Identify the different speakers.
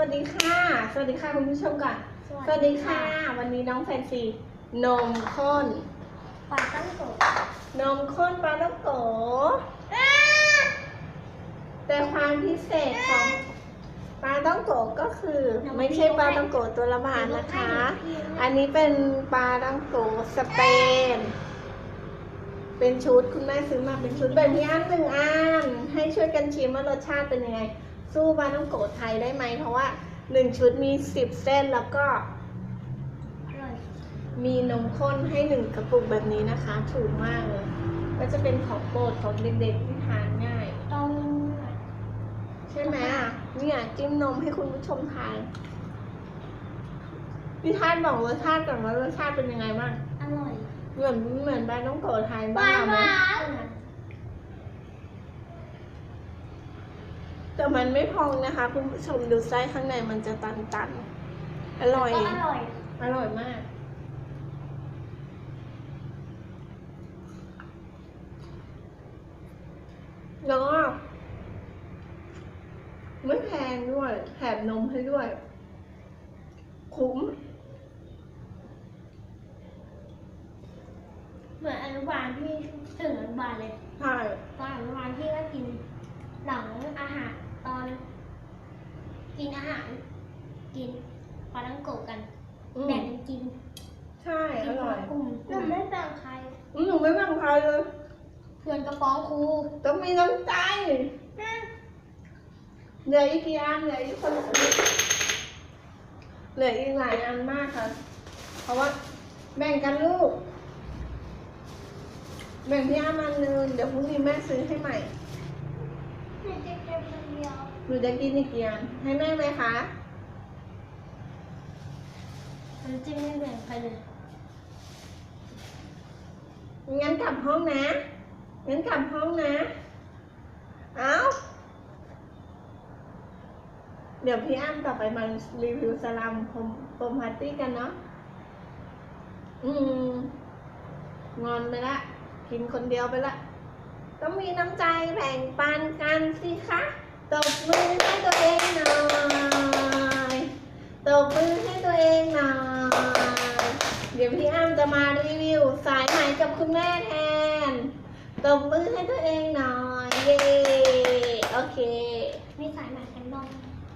Speaker 1: วัสดีค่ะ สวัสดีค่ะคุณผู้ชมก่อน สวัสดีค่ะ วันนี้น้องแฟนซีนมข้น
Speaker 2: ปลาตั้งโกะ
Speaker 1: นมข้นปลาต้องโกแต่ความพิเศษของปลาต้องโกก็คือไม่ใช่ปลาต้องโกตัวละบาทนะคะ อันนี้เป็นปลาต้องโกสเปน เป็นชุดคุณแม่ซื้อมาเป็นชุดแบบนี้อันหนึ่งอันให้ช่วยกันชิมว่ารสชาติเป็นยังไง สู้ปลาต้องโกไทยได้ไหมเพราะว่าหนึ่งชุดมีสิบเส้นแล้วก็
Speaker 2: อร่อย
Speaker 1: มีนมข้นให้หนึ่งกระปุกแบบนี้นะคะ ถูกมากเลย ก็จะเป็นของโปรดของเด็กๆที่ทานง่าย
Speaker 2: ต้อง
Speaker 1: ใช่ไหมอะเนี่ยจิ้มนมให้คุณผู้ชมทานพี่ทานบอกรสชาติก่อนว่ารสชาติเป็นยังไงบ้าง
Speaker 2: อร่อย
Speaker 1: เหมือนเหมือนใบน้องโกไทยบ้างไหม แต่มันไม่พองนะคะ คุณผู้ชมดูไส้ข้างในมันจะตันๆ อร่อย
Speaker 2: ก็อร่อย
Speaker 1: อร่อยมาก แล้วก็ไม่แพงด้วยแถมนมให้ด้วย คุ้ม
Speaker 2: เหมือนอนุบาลที่ถึงอนุบาลเลย
Speaker 1: ใช่
Speaker 2: ตอนอนุบาลที่ก็กินหลังอาหารตอนกินอา หาร กินปลาตั้งโกะกัน
Speaker 1: อืม
Speaker 2: แบ่งกันกิน
Speaker 1: ใช่อ
Speaker 2: กินคน
Speaker 1: ร่อย
Speaker 2: ละกลุ่มหนูไม่แบ่งใคร
Speaker 1: อืมหนูไม่แบ่งใครเลย
Speaker 2: เพื่อนกระฟ้องครู
Speaker 1: ต้องมีน้ำใจเหลืออีกกี่อันเหลืออีกคนละนิดเหลืออีกหลายอันมากค่ะ เพราะว่าแบ่งกันลูก แบ่งพี่อามันนึงเดี๋ยวพรุ่งนี้แม่ซื้อให้ใหม่
Speaker 2: หนูจะกินคนเดียว
Speaker 1: หนูจะกินอีกกี่อันให้แม่ไหมคะ
Speaker 2: มันจะไม่แบ่งใครเลย
Speaker 1: งั้นกลับห้องนะงั้นกลับห้องนะ เอ้าเดี๋ยวพี่อ้ำต่อไปมารีวิวสลัมพรมพรมพาร์ตี้กันเนาะ อืม งอนไปละ กินคนเดียวไปละ ต้องมีน้ำใจแบ่งปันกันสิคะตบมือให้ตัวเองหน่อยตบมือให้ตัวเองหน่อยเดี๋ยวพี่อ้ำจะมารีวิว สายไหมกับคุณแม่แทนตบมือให้ตัวเองหน่อยเย้โอเค
Speaker 2: มีสายไหมกันบ้าง